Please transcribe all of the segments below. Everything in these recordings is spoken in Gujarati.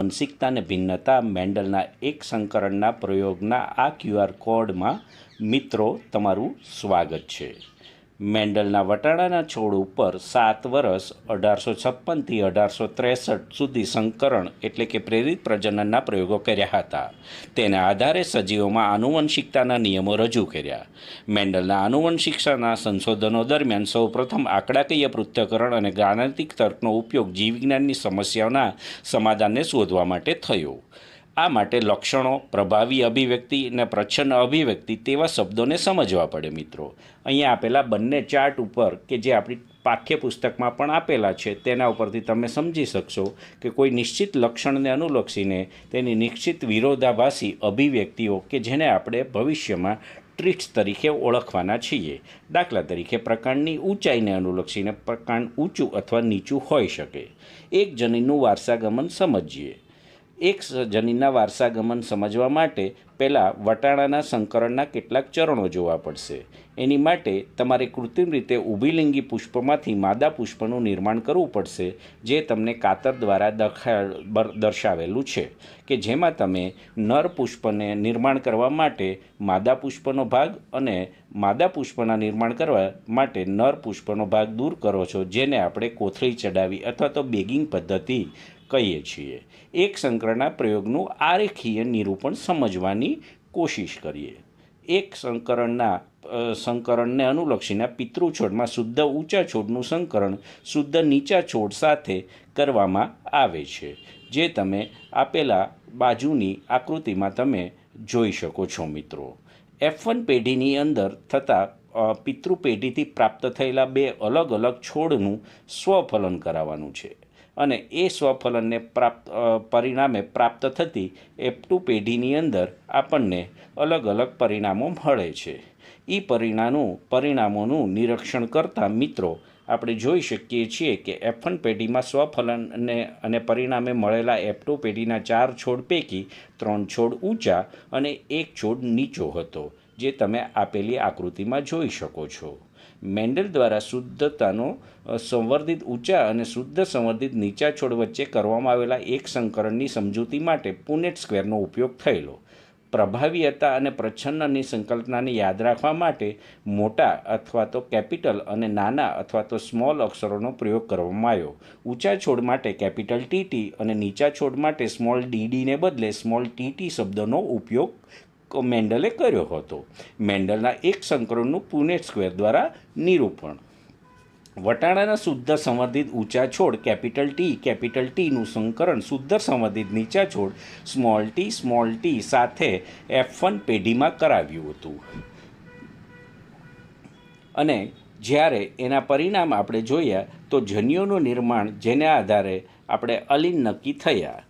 આનુવંશિકતા અને ભિન્નતા મેન્ડલના એક સંકરણના પ્રયોગના આ ક્યુઆર કોડમાં મિત્રો તમારું સ્વાગત છે. મેન્ડલના વટાણાના છોડ ઉપર સાત વર્ષ અઢારસો છપ્પનથી અઢારસો ત્રેસઠ સુધી સંકરણ એટલે કે પ્રેરિત પ્રજનનના પ્રયોગો કર્યા હતા. તેના આધારે સજીવોમાં આનુવંશિકતાના નિયમો રજૂ કર્યા. મેન્ડલના આનુવંશિકતાના સંશોધનો દરમિયાન સૌપ્રથમ આંકડાકીય પૃથ્થકરણ અને ગાણિતિક તર્કનો ઉપયોગ જીવવિજ્ઞાનની સમસ્યાઓના સમાધાનને શોધવા માટે થયો. આ માટે લક્ષણો, પ્રભાવી અભિવ્યક્તિ અને પ્રચ્છન્ન અભિવ્યક્તિ તેવા શબ્દોને સમજવા પડે મિત્રો. અહીંયા આપેલા બંને ચાર્ટ ઉપર કે જે આપણી પાઠ્યપુસ્તકમાં પણ આપેલા છે, તેના ઉપરથી તમે સમજી શકશો કે કોઈ નિશ્ચિત લક્ષણને અનુલક્ષીને તેની નિશ્ચિત વિરોધાભાસી અભિવ્યક્તિઓ કે જેને આપણે ભવિષ્યમાં ટ્રીટ્સ તરીકે ઓળખવાના છીએ. દાખલા તરીકે, પ્રકાંડની ઊંચાઈને અનુલક્ષીને પ્રકાંડ ઊંચું અથવા નીચું હોઈ શકે. એક જનીનનું વારસાગમન સમજીએ. એક જનીનના વારસાગમન સમજવા માટે પહેલાં વટાણાના સંકરણના કેટલાક ચરણો જોવા પડશે. એની માટે તમારે કૃત્રિમ રીતે ઊભીલિંગી પુષ્પમાંથી માદા પુષ્પનું નિર્માણ કરવું પડશે, જે તમને કાતર દ્વારા દર્શાવેલું છે, કે જેમાં તમે નર પુષ્પને નિર્માણ કરવા માટે માદા પુષ્પનો ભાગ અને માદા પુષ્પના નિર્માણ કરવા માટે નર પુષ્પનો ભાગ દૂર કરો છો, જેને આપણે કોથળી ચડાવી અથવા તો બેગિંગ પદ્ધતિ કહીએ છીએ. એક સંકરણના પ્રયોગનું આરેખીય નિરૂપણ સમજવાની કોશિશ કરીએ. એક સંકરણના સંકરણને અનુલક્ષીને પિતૃ છોડમાં શુદ્ધ ઊંચા છોડનું સંકરણ, શુદ્ધ નીચા છોડ સાથે કરવામાં આવે છે, જે તમે આપેલા બાજુની આકૃતિમાં તમે જોઈ શકો છો મિત્રો. એફ વન પેઢીની અંદર થતાં પિતૃ પેઢીથી પ્રાપ્ત થયેલા બે અલગ અલગ છોડનું સ્વફલન કરાવવાનું છે. અને એ સ્વફલનને પ્રાપ્ત પરિણામે પ્રાપ્ત થતી એપટુ પેઢીની અંદર આપણને અલગ અલગ પરિણામો મળે છે. એ પરિણામનું પરિણામોનું નિરીક્ષણ કરતાં મિત્રો આપણે જોઈ શકીએ છીએ કે એફન પેઢીમાં સ્વફલનને અને પરિણામે મળેલા એપટુ પેઢીના ચાર છોડ પૈકી ત્રણ છોડ ઊંચા અને એક છોડ નીચો હતો, જે તમે આપેલી આકૃતિમાં જોઈ શકો છો. મેન્ડલ દ્વારા શુદ્ધતાનો સંવર્ધિત ઊંચા અને શુદ્ધ સંવર્ધિત નીચા છોડ વચ્ચે કરવામાં આવેલા એક સંકરણની સમજૂતી માટે પુનેટ સ્ક્વેરનો ઉપયોગ થયેલો. પ્રભાવીયતા અને પ્રચ્છન્નની સંકલ્પનાને યાદ રાખવા માટે મોટા અથવા તો કેપિટલ અને નાના અથવા તો સ્મોલ અક્ષરોનો પ્રયોગ કરવામાં આવ્યો. ઊંચા છોડ માટે કેપિટલ ટીટી અને નીચા છોડ માટે સ્મોલ ડીડીને બદલે સ્મોલ ટીટી શબ્દનો ઉપયોગ મેન્ડલે કર્યો હતો. મેન્ડલના એક સંકરણનું પુણે સ્ક્વેર દ્વારા નિરૂપણ. વટાણાના શુદ્ધ સંવર્ધિત ઊંચા છોડ, કેપિટલ ટી, કેપિટલ ટીનું સંકરણ, શુદ્ધ સંવર્ધિત નીચા છોડ, સ્મોલ ટી સ્મોલ ટી સાથે એફ વન પેઢીમાં કરાવ્યું હતું. અને જ્યારે એના પરિણામ આપણે જોયા, તો જન્યોનું નિર્માણ જેના આધારે આપણે અલિન નક્કી થયા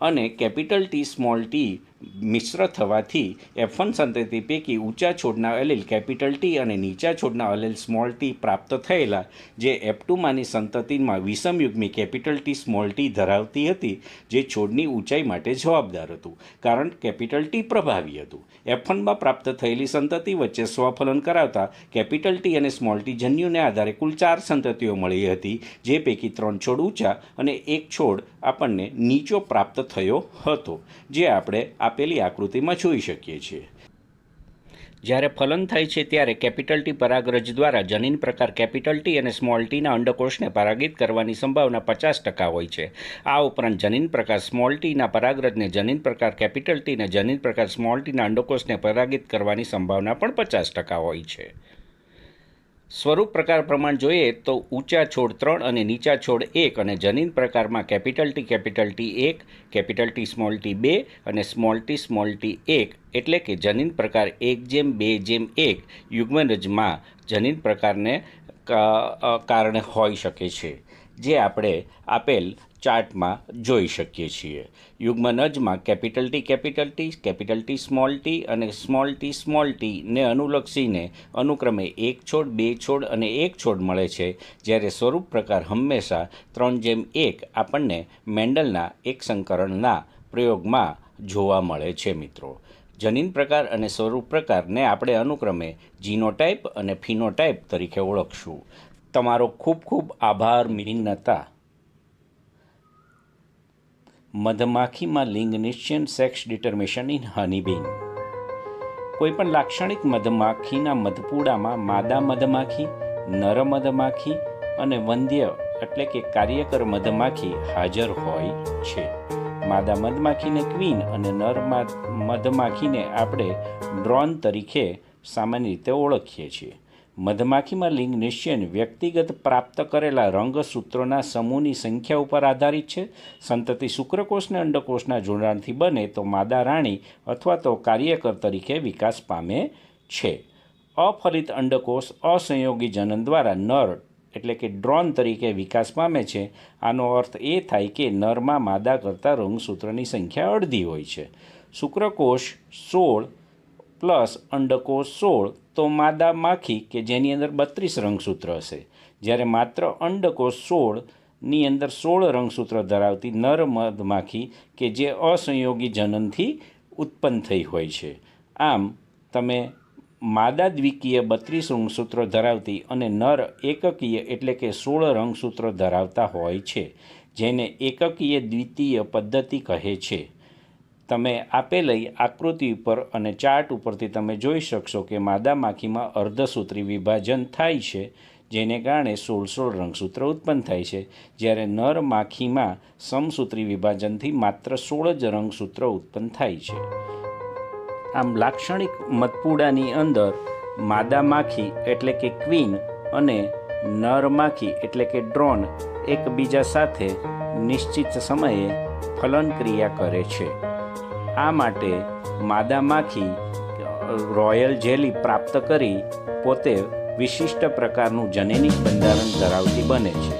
અને કેપિટલ ટી, સ્મોલ ટી મિશ્ર થવાથી એફ વન સંતતિ પૈકી ઊંચા છોડના અલેલ કેપિટલ ટી અને નીચા છોડના અલેલ સ્મોલ ટી પ્રાપ્ત થયેલા, જે એફ ટુમાંની સંતતિમાં વિષમયુગ્મી કેપિટલ ટી સ્મોલ ટી ધરાવતી હતી, જે છોડની ઊંચાઈ માટે જવાબદાર હતું, કારણ કેપિટલ ટી પ્રભાવી હતું. એફ વનમાં પ્રાપ્ત થયેલી સંતતિ વચ્ચે સ્વફલન કરાવતા, કેપિટલ ટી અને સ્મોલ ટી જન્યુને આધારે કુલ ચાર સંતતિઓ મળી હતી, જે પૈકી ત્રણ છોડ ઊંચા અને એક છોડ આપણને નીચો પ્રાપ્ત થયો હતો, જે આપણે આપેલી આકૃતિમાં જોઈ શકીએ છીએ. જ્યારે ફલન થાય છે ત્યારે કેપિટલ ટી પરાગરજ દ્વારા જનીન પ્રકાર કેપિટલ ટી અને સ્મોલ ટીના અંડકોષને પરાગિત કરવાની સંભાવના પચાસ ટકા હોય છે. આ ઉપરાંત જનીન પ્રકાર સ્મોલ ટીના પરાગરજને જનીન પ્રકાર કેપિટલ ટી અને જનીન પ્રકાર સ્મોલ ટીના અંડકોષને પરાગિત કરવાની સંભાવના પણ પચાસ ટકા હોય છે. સ્વરૂપ પ્રકાર પ્રમાણ જોઈએ તો ઊંચા છોડ ત્રણ અને નીચા છોડ એક અને જનીન પ્રકારમાં કેપિટલ ટી કેપિટલ ટી એક, કેપિટલ ટી સ્મોલ ટી બે અને સ્મોલ ટી સ્મોલ ટી એક. એટલે કે જનીન પ્રકાર એક જેમ, બે જેમ, એક યુગ્મનજમાં જનીન પ્રકારને કારણે હોઈ શકે છે. જે આપણે આપેલ ચાર્ટમાં જોઈ શકીએ છીએ. યુગ્મ નજમાં capital T capital T capital T, small T અને સ્મોલ ટી, સ્મોલ ટીને અનુલક્ષીને અનુક્રમે એક છોડ, બે છોડ અને એક છોડ મળે છે, જ્યારે સ્વરૂપ પ્રકાર હંમેશા ત્રણ જેમ એક આપણને મેન્ડલના એક સંકરણના પ્રયોગમાં જોવા મળે છે, મિત્રો. જનીન પ્રકાર અને સ્વરૂપ પ્રકારને આપણે અનુક્રમે જીનોટાઈપ અને ફિનોટાઈપ તરીકે ઓળખશું. તમારો ખૂબ ખૂબ આભાર મિહિન્નતા મધમાખીમાં લિંગ નિશ્ચયન સેક્સ ડિટર્મિનેશન ઇન હનીબીન કોઈપણ લાક્ષણિક મધમાખીના મધપૂડામાં માદા મધમાખી, નર મધમાખી અને વંધ્ય એટલે કે કાર્યકર મધમાખી હાજર હોય છે. માદા મધમાખીને ક્વીન અને નર મધમાખીને આપણે ડ્રોન તરીકે સામાન્ય રીતે ઓળખીએ છીએ. મધમાખીમાં લિંગ નિશ્ચયન વ્યક્તિગત પ્રાપ્ત કરેલા રંગસૂત્રોના સમૂહની સંખ્યા ઉપર આધારિત છે. સંતતિ શુક્રકોષ અને અંડકોષના જોડાણથી બને તો માદા રાણી અથવા તો કાર્યકર તરીકે વિકાસ પામે છે. અફલિત અંડકોષ અસંયોગી જનન દ્વારા નર એટલે કે ડ્રોન તરીકે વિકાસ પામે છે. આનો અર્થ એ થાય કે નરમાં માદા કરતાં રંગસૂત્રની સંખ્યા અડધી હોય છે. શુક્રકોષ સોળ પ્લસ અંડકોષ સોળ તો માદા માખી, કે જેની અંદર બત્રીસ રંગસૂત્ર હશે. જ્યારે માત્ર અંડકોષ સોળની અંદર સોળ રંગસૂત્ર ધરાવતી નર મધમાખી કે જે અસંયોગી જનનથી ઉત્પન્ન થઈ હોય છે. આમ, તમે માદા દ્વિકીય બત્રીસ રંગસૂત્રો ધરાવતી અને નર એકકીય એટલે કે સોળ રંગસૂત્રો ધરાવતા હોય છે, જેને એકકીય દ્વિતીય પદ્ધતિ કહે છે. તમે આપેલી આકૃતિ ઉપર અને ચાર્ટ ઉપરથી તમે જોઈ શકશો કે માદા માખીમાં અર્ધસૂત્રી વિભાજન થાય છે, જેને કારણે સોળ સોળ રંગસૂત્ર ઉત્પન્ન થાય છે. જ્યારે નર માખીમાં સમસૂત્રી વિભાજનથી માત્ર સોળ જ રંગસૂત્ર ઉત્પન્ન થાય છે. આમ લાક્ષણિક મતપુડાની અંદર માદા માખી એટલે કે ક્વીન અને નર માખી એટલે કે ડ્રોન એકબીજા સાથે નિશ્ચિત સમયે ફલન ક્રિયા કરે છે. આ માટે માદા માખી રોયલ જેલી પ્રાપ્ત કરી પોતે વિશિષ્ટ પ્રકારનું જનૈનિક બંધારણ ધરાવતી બને છે.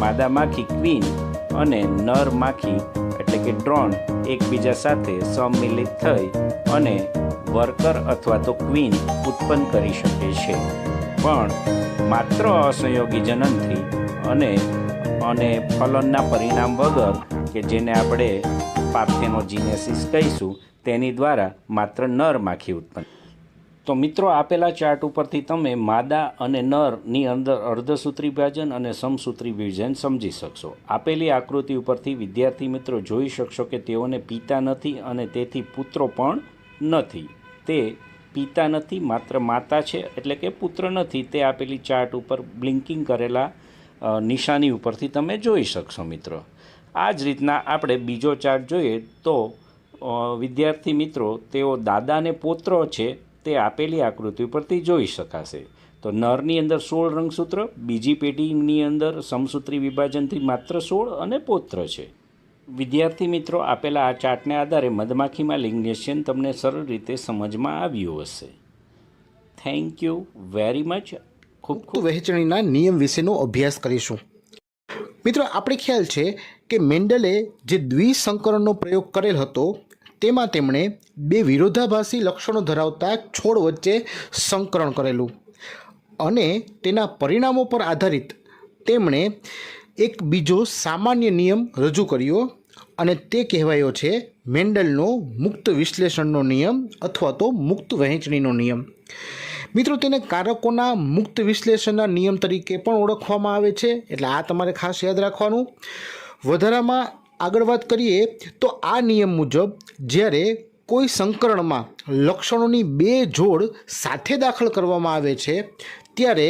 માદા માખી ક્વીન અને નર માખી એટલે કે ડ્રોન, એકબીજા સાથે સંમિલિત થઈ અને વર્કર અથવા તો ક્વીન ઉત્પન્ન કરી શકે છે. પણ માત્ર અસંયોગી જનનથી અને અને ફલનના પરિણામ વગર કે જેને આપણે પાર્થેનોજીનેસિસ કહીશું, તેની દ્વારા માત્ર નર માખી ઉત્પન્ન. તો મિત્રો, આપેલા ચાર્ટ ઉપરથી તમે માદા અને નરની અંદર અર્ધસૂત્રી વિભાજન અને સમસૂત્રી વિભાજન સમજી શકશો. આપેલી આકૃતિ ઉપરથી વિદ્યાર્થી મિત્રો જોઈ શકશો કે તેઓને પિતા નથી અને તેથી પુત્રો પણ નથી. તે પિતા નથી, માત્ર માતા છે, એટલે કે પુત્ર નથી. તે આપેલી ચાર્ટ ઉપર બ્લિંકિંગ કરેલા નિશાની ઉપરથી તમે જોઈ શકશો મિત્રો. આ જ રીતના આપણે બીજો ચાર્ટ જોઈએ તો વિદ્યાર્થી મિત્રો, તેઓ દાદાને પોત્રો છે તે આપેલી આકૃતિ ઉપરથી જોઈ શકાશે. તો નરની અંદર સોળ રંગસૂત્ર, બીજી પેઢીની અંદર સમસૂત્રી વિભાજનથી માત્ર સોળ અને પૌત્ર છે. વિદ્યાર્થી મિત્રો, આપેલા આ ચાર્ટને આધારે મધમાખીમાં લિંગનેશિયન તમને સરળ રીતે સમજમાં આવ્યું હશે. થેન્ક યુ વેરી મચ ખૂબ ખૂબ વહેંચણીના નિયમ વિશેનો અભ્યાસ કરીશું. મિત્રો, આપણે ખ્યાલ છે કે મેન્ડલે જે દ્વિસંકરણનો પ્રયોગ કરેલ હતો, તેમાં તેમણે બે વિરોધાભાસી લક્ષણો ધરાવતા છોડ વચ્ચે સંકરણ કરેલું અને તેના પરિણામો પર આધારિત તેમણે એક બીજો સામાન્ય નિયમ રજૂ કર્યો અને તે કહેવાયો છે મેન્ડલનો મુક્ત વિશ્લેષણનો નિયમ અથવા તો મુક્ત વહેંચણીનો નિયમ. મિત્રો, તેને કારકોના મુક્ત વિશ્લેષણના નિયમ તરીકે પણ ઓળખવામાં આવે છે. એટલે આ તમારે ખાસ યાદ રાખવાનું. વધારામાં આગળ વાત કરીએ તો આ નિયમ મુજબ જ્યારે કોઈ સંકરણમાં લક્ષણોની બે જોડ સાથે દાખલ કરવામાં આવે છે, ત્યારે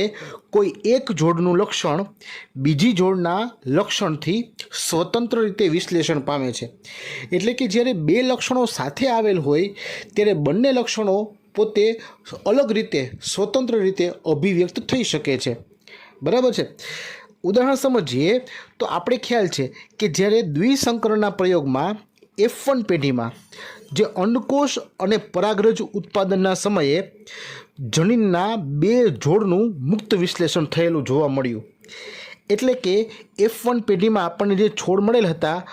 કોઈ એક જોડનું લક્ષણ બીજી જોડના લક્ષણથી સ્વતંત્ર રીતે વિશ્લેષણ પામે છે. એટલે કે જ્યારે બે લક્ષણો સાથે આવેલ હોય, ત્યારે બંને લક્ષણો પોતે અલગ રીતે, સ્વતંત્ર રીતે અભિવ્યક્ત થઈ શકે છે. બરાબર છે? ઉદાહરણ સમજીએ તો આપણે ખ્યાલ છે કે જ્યારે દ્વિસંકરણના પ્રયોગમાં એફ વન પેઢીમાં જે અંડકોષ અને પરાગરજ ઉત્પાદનના સમયે જનીનના બે જોડનું મુક્ત વિશ્લેષણ થયેલું જોવા મળ્યું. એટલે કે એફ વન પેઢીમાં આપણને જે છોડ મળેલ હતા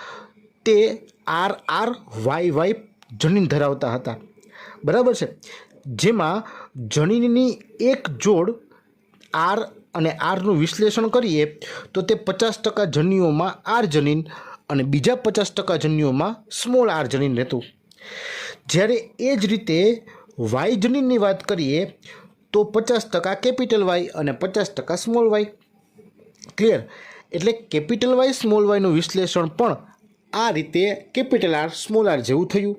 તે આર આર વાય વાય જનીન ધરાવતા હતા. બરાબર છે? જેમાં જનીનની એક જોડ આર અને આરનું વિશ્લેષણ કરીએ તો તે પચાસ ટકા જન્યુઓમાં આર જનીન અને બીજા પચાસ ટકા જન્યુઓમાં સ્મોલ આર જનીન રહેતું. જ્યારે એ જ રીતે વાય જનીનની વાત કરીએ તો પચાસ ટકા કેપિટલ વાય અને પચાસ ટકા સ્મોલ વાય. ક્લિયર? એટલે કેપિટલ વાય, સ્મોલ વાયનું વિશ્લેષણ પણ આ રીતે કેપિટલ આર, સ્મોલ આર જેવું થયું.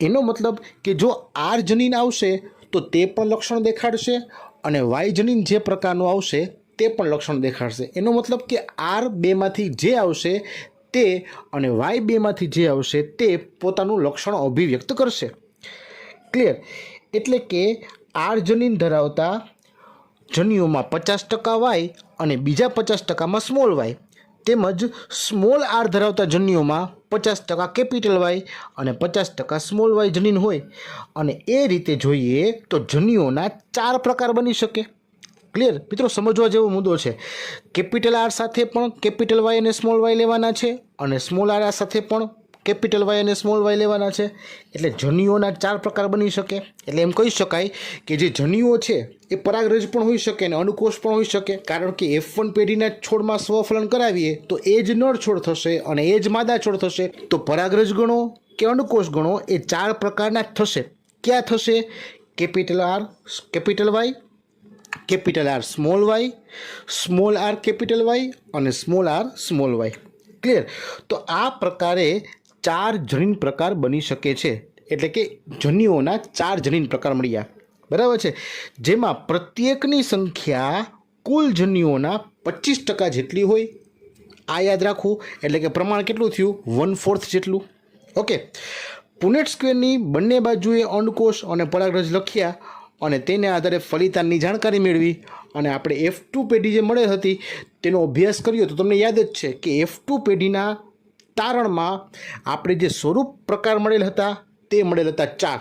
એનો મતલબ કે જો આર જનીન આવશે તો તે પણ લક્ષણ દેખાડશે અને વાય જનીન જે પ્રકારનું આવશે તે પણ લક્ષણ દેખાડશે. એનો મતલબ કે આર બેમાંથી જે આવશે તે અને વાય બેમાંથી જે આવશે તે પોતાનું લક્ષણ અભિવ્યક્ત કરશે. ક્લિયર એટલે કે આર જનીન ધરાવતા જનીઓમાં પચાસ ટકા વાય અને બીજા પચાસ ટકામાં સ્મોલ વાય. તેમજ સ્મોલ આર ધરાવતા જન્યુઓમાં પચાસ ટકા કેપિટલ વાય અને પચાસ ટકા સ્મોલ વાય જનીન હોય. અને એ રીતે જોઈએ તો જન્યુઓના ચાર પ્રકાર બની શકે. ક્લિયર મિત્રો, સમજવા જેવો મુદ્દો છે. કેપિટલ આર સાથે પણ કેપિટલ વાય અને સ્મોલ વાય લેવાના છે અને સ્મોલ આર સાથે પણ કેપિટલ વાય અને સ્મોલ વાય લેવાના છે. એટલે જન્યુઓના ચાર પ્રકાર બની શકે. એટલે એમ કહી શકાય કે જે જન્યુઓ છે એ પરાગરજ પણ હોઈ શકે અને અનુકોષ પણ હોઈ શકે. કારણ કે એફ વન પેઢીના છોડમાં સ્વફલન કરાવીએ, તો એ જ નર છોડ થશે અને એ જ માદા છોડ થશે. તો પરાગરજ ગણો કે અનુકોષ ગણો, એ ચાર પ્રકારના થશે. ક્યાં થશે? Capital R capital Y capital R small Y small R capital Y અને small R small Y clear તો આ પ્રકારે ચાર જનીન પ્રકાર બની શકે છે. એટલે કે જનીઓના ચાર જનીન પ્રકાર મળ્યા. બરાબર છે. જેમાં પ્રત્યેકની સંખ્યા કુલ જન્યુઓના પચીસ ટકા જેટલી હોય. આ યાદ રાખવું, એટલે કે પ્રમાણ કેટલું થયું? વન ફોર્થ જેટલું. ઓકે પુનેટ સ્ક્વેરની બંને બાજુએ અંડકોષ અને પરાગરજ લખ્યા અને તેને આધારે ફલિતાનની જાણકારી મેળવી અને આપણે એફ ટુ પેઢી જે મળેલ હતી, તેનો અભ્યાસ કર્યો તો તમને યાદ જ છે કે એફ ટુ પેઢીના તારણમાં આપણે જે સ્વરૂપ પ્રકાર મળેલ હતા, તે મળેલ હતા ચાર.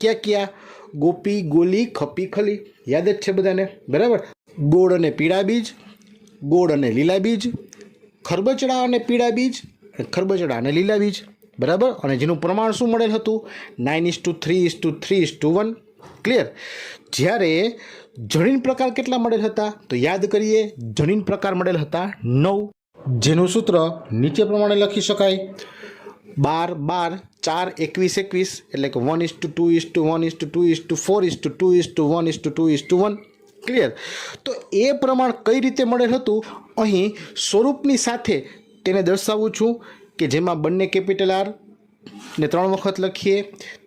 ક્યાં ક્યાં? ગોપી, ગોલી, ખપી, ખલી. યાદ જ છે બધાને? બરાબર? ગોળ અને પીળા બીજ, ગોળ અને લીલા બીજ, ખરબચડા અને પીળા બીજ, ખરબચડા અને લીલા બીજ. બરાબર? અને જેનું પ્રમાણ શું મળેલ હતું? Nine is to three is to three is to one clear જ્યારે જનીન પ્રકાર કેટલા મળેલ હતા? તો યાદ કરીએ, જનીન પ્રકાર મળેલ હતા નવ. જેનું સૂત્ર નીચે પ્રમાણે લખી શકાય. બાર બાર, ચાર, એકવીસ એકવીસ, એટલે કે one is to two is to one is to two is to four is to two is to one is to two is to one clear તો એ પ્રમાણ કઈ રીતે મળેલ હતું? અહીં સ્વરૂપની સાથે તેને દર્શાવું છું કે જેમાં બંને કેપિટલ આર ને ત્રણ વખત લખીએ,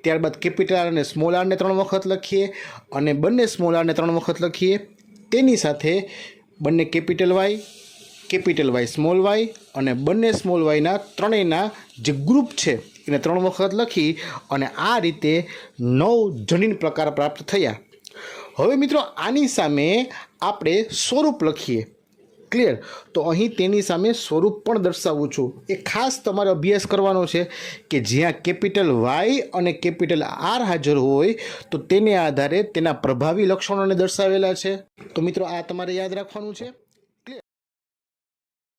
ત્યારબાદ કેપિટલ આર અને સ્મોલ આરને ત્રણ વખત લખીએ, અને બંને સ્મોલ આરને ત્રણ વખત લખીએ. તેની સાથે બંને capital Y capital Y, small Y અને બંને સ્મોલ વાયના ત્રણેયના જે ગ્રુપ છે, એને ત્રણ વખત લખી અને આ રીતે નવ જનીન પ્રકાર પ્રાપ્ત થયા. હવે મિત્રો, આની સામે આપણે સ્વરૂપ લખીએ. ક્લિયર તો અહીં તેની સામે સ્વરૂપ પણ દર્શાવું છું. એ ખાસ તમારે અભ્યાસ કરવાનો છે કે જ્યાં કેપિટલ વાય અને કેપિટલ આર હાજર હોય, તો તેને આધારે તેના પ્રભાવી લક્ષણોને દર્શાવેલા છે. તો મિત્રો, આ તમારે યાદ રાખવાનું છે.